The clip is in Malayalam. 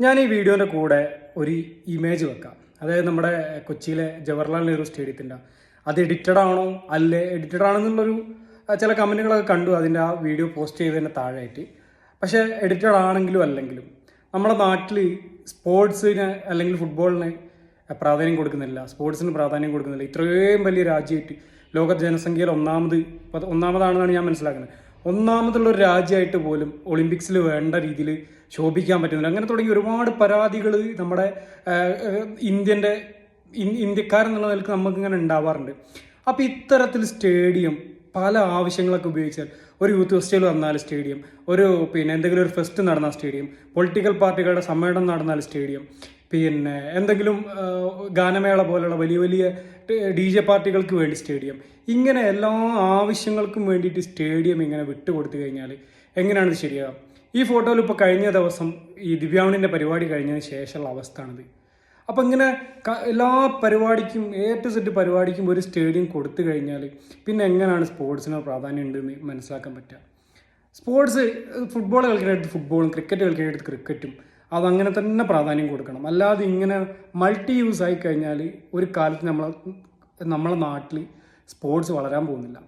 ഞാൻ ഈ വീഡിയോന്റെ കൂടെ ഒരു ഇമേജ് വെക്കാം. അതായത് നമ്മുടെ കൊച്ചിയിലെ ജവഹർലാൽ നെഹ്റു സ്റ്റേഡിയത്തിന്റെ. അത് എഡിറ്റഡ് ആണോ? അല്ലേ? എഡിറ്റഡ് ആണെന്നുള്ളൊരു ചില കമന്റുകളൊക്കെ കണ്ടു. അതിന്റെ ആ വീഡിയോ പോസ്റ്റ് ചെയ്തതിന്റെ താഴെയായിട്ട്. പക്ഷേ എഡിറ്റഡ് ആണെങ്കിലും അല്ലെങ്കിലും നമ്മുടെ നാട്ടിൽ സ്പോർട്സിന് അല്ലെങ്കിൽ ഫുട്ബോളിന് പ്രാധാന്യം കൊടുക്കുന്നില്ല. സ്പോർട്സിന് പ്രാധാന്യം കൊടുക്കുന്നില്ല. ഇത്രയും വലിയ രാജ്യമായിട്ട് ലോക ജനസംഖ്യയിൽ ഒന്നാമത് ഒന്നാമതാണെന്നാണ് ഞാൻ മനസ്സിലാക്കുന്നത്. ഒന്നാമതുള്ള ഒരു രാജ്യമായിട്ട് പോലും ഒളിമ്പിക്സിൽ വേണ്ട രീതിയിൽ ശോഭിക്കാൻ പറ്റുന്നില്ല. അങ്ങനെ തുടങ്ങി ഒരുപാട് പരാതികൾ നമ്മുടെ ഇന്ത്യന്റെ ഇന്ത്യക്കാരെന്നുള്ള നിലയ്ക്ക് നമുക്കിങ്ങനെ ഉണ്ടാവാറുണ്ട്. അപ്പോൾ ഇത്തരത്തിൽ സ്റ്റേഡിയം പല ആവശ്യങ്ങളൊക്കെ ഉപയോഗിച്ചാൽ ഒരു യൂത്ത് ഫെസ്റ്റിവൽ വന്നാൽ സ്റ്റേഡിയം ഒരു പിന്നെ എന്തെങ്കിലും ഒരു ഫെസ്റ്റ് നടന്നാൽ സ്റ്റേഡിയം പൊളിറ്റിക്കൽ പാർട്ടികളുടെ സമ്മേളനം നടന്നാൽ സ്റ്റേഡിയം പിന്നെ എന്തെങ്കിലും ഗാനമേള പോലുള്ള വലിയ വലിയ ഡി ജെ പാർട്ടികൾക്ക് വേണ്ടി സ്റ്റേഡിയം. ഇങ്ങനെ എല്ലാ ആവശ്യങ്ങൾക്കും വേണ്ടിയിട്ട് സ്റ്റേഡിയം ഇങ്ങനെ വിട്ടുകൊടുത്തു കഴിഞ്ഞാൽ എങ്ങനെയാണ് ഇത് ഈ ഫോട്ടോയിൽ ഇപ്പോൾ കഴിഞ്ഞ ദിവസം ഈ ദിവ്യാണിന്റെ പരിപാടി കഴിഞ്ഞതിന് ശേഷമുള്ള അവസ്ഥയാണിത് അപ്പം ഇങ്ങനെ എല്ലാ പരിപാടിക്കും എ ടു സെറ്റ് പരിപാടിക്കും ഒരു സ്റ്റേഡിയം കൊടുത്തു കഴിഞ്ഞാൽ പിന്നെ എങ്ങനെയാണ് സ്പോർട്സിന് പ്രാധാന്യം ഉണ്ടെന്ന് മനസ്സിലാക്കാൻ പറ്റുക? സ്പോർട്സ് ഫുട്ബോൾ കളിക്കാനായിട്ട് ഫുട്ബോളും ക്രിക്കറ്റ് കളിക്കാനായിട്ട് ക്രിക്കറ്റും അതങ്ങനെ തന്നെ പ്രാധാന്യം കൊടുക്കണം. അല്ലാതെ ഇങ്ങനെ മൾട്ടി യൂസ് ആയി കഴിഞ്ഞാൽ ഒരു കാലത്ത് നമ്മൾ നമ്മളെ നാട്ടിൽ സ്പോർട്സ് വളരാൻ പോകുന്നില്ല.